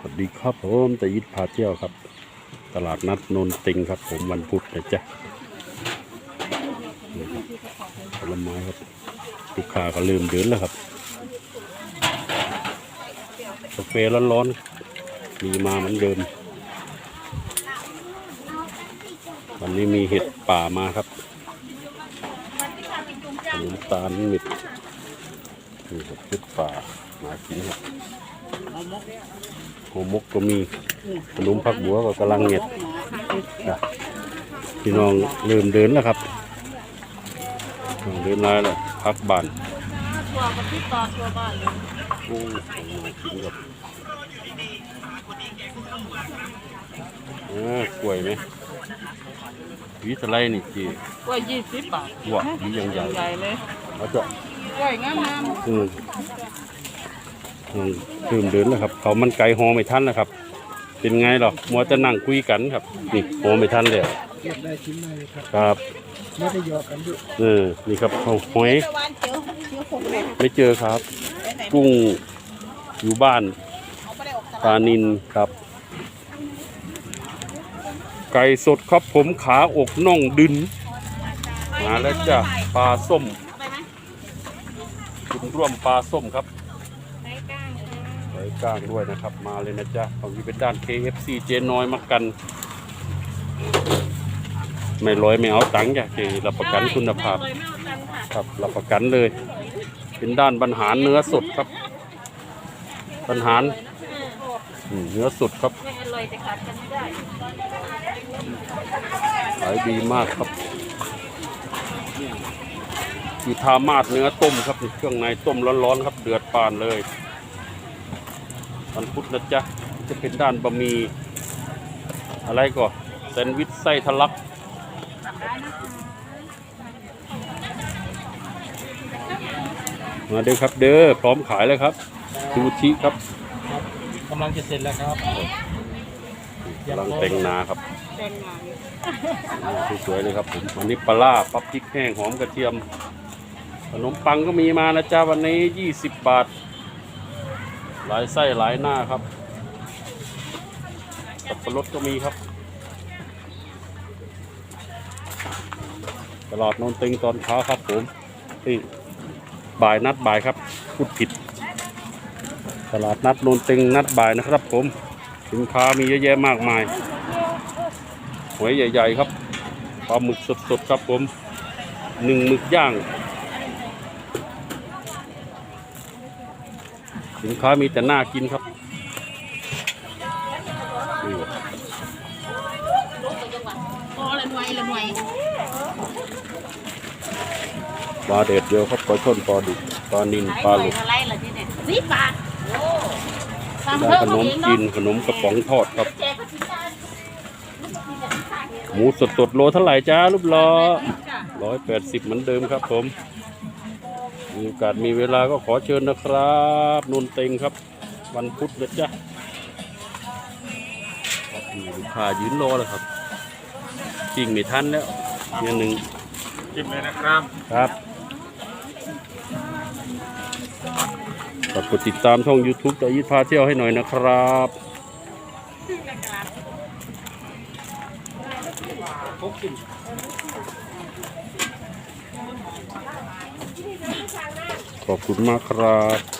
สวัสดีครับผมต่ยิดพาเที่ยวครับ ตลาดนัดนนติงครับ ผมวันพุธนะจ๊ะนี่ครับผลไม้ครับลูกค้าก็เริ่มเดินแล้วครับกาแฟร้อนๆมีมาเหมือนเดิม วันนี้มีเห็ดป่ามาครับขนมตาลม็ดนี่ครับเห็ดป่ามากินครับ หัวมกก็มีขนมผักบัวก็กำลังเห็ดอะพี่น้องเริ่มเดินแล้วครับเริ่มเดินมาแล้วพักบ้านตัวกับที่ตอนตัวบ้านเลยโอ้มากินครับอ่ากล้วยไหมหวีทะไลนี่จีกล้วยยี่สิบบาทว่าหวียังใหญ่ใหญ่เลยเขาจะกล้วยงามงามอืม อืมเริ่มเดินแล้วครับ เขามันไกลหอไม่ทันแล้วครับ เป็นไงหรอมัวจะนั่งคุยกันครับ นี่หอไม่ทันเลยเก็บได้ชิ้นได้ครับครับไม่ได้หยอกกันด้วยเออนี่ครับเอาหอยไม่เจอครับ กุ้งอยู่บ้านปลานินครับ ไก่สดครับผมขาอกน่องดึนมาแล้วจ้ะปลาส้มร่วมปลาส้มครับ ไว้กลางด้วยนะครับ มาเลยนะจ๊ะของนี้เป็นด้าน KFC เจน้อยมากัน ไม่ร้อยไม่เอาตังค์จ้ะเจรับประกันคุณภาพ ครับรับประกันเลย เป็นด้านบรรหารเนื้อสดครับบรรหารอืมเนื้อสดครับขายดีมากครับอยู่ทามาดเนื้อต้มครับนี่เครื่องในต้มร้อนๆครับ เดือดปานเลย วันพุธนะจ๊ะ จะเป็นด้านบะหมี่อะไรก็แซนด์วิชไส้ทะลักมาเด้อครับเด้อพร้อมขายแล้วครับซูชิครับกำลังจะเสร็จแล้วครับกำลังแต่งนาครับแต่งงานสวยๆเลยครับผมวันนี้ปลาล่าปั๊บพริกแห้งหอมกระเทียมขนมปังก็มีมานะจ๊ะวันนี้ 20 บาท หลายไส้หลายหน้าครับสับปะรดก็มีครับ ตลาดโนนตึงตอนเช้าครับผมที่บ่ายนัดบ่ายครับพูดผิด ตลาดนัดนนตึงนัดบ่ายนะครับ ผมสินค้ามีเยอะแยะมากมายหอยใหญ่ ๆ ครับปลาหมึกสดๆครับผมหนึ่งหมึกย่าง สินค้ามีแต่น่ากินครับนี่ครับพอละหน่วยละหน่วยปลาเด็ดเดียวครับปลาช่อนปลาดุกปลานินปลาหลุกอะไรล่ะที่เนี่ยสิบบาทโอ้ทำได้เพิ่มขนมเองจีเนาะนขนมกระป๋องทอดครับแจกก็ชิ้นได้หมูสดๆโลเท่าไหร่จ้ารูปล้อร้อยแปดสิบเหมือนเดิมครับผม มีโอกาสมีเวลาก็ขอเชิญนะครับนนเต็งครับ วันพุธนะจ๊ะครับมีลูกค้ายืนรอแล้วครับจริงไม่ทันแล้วเนี่ยหนึ่งจิ้มเลยนะครับครับฝากกดติดตามช่อง YouTube ต่อยิดพาเที่ยวให้หน่อยนะครับพกกิน ขอบคุณมากครับ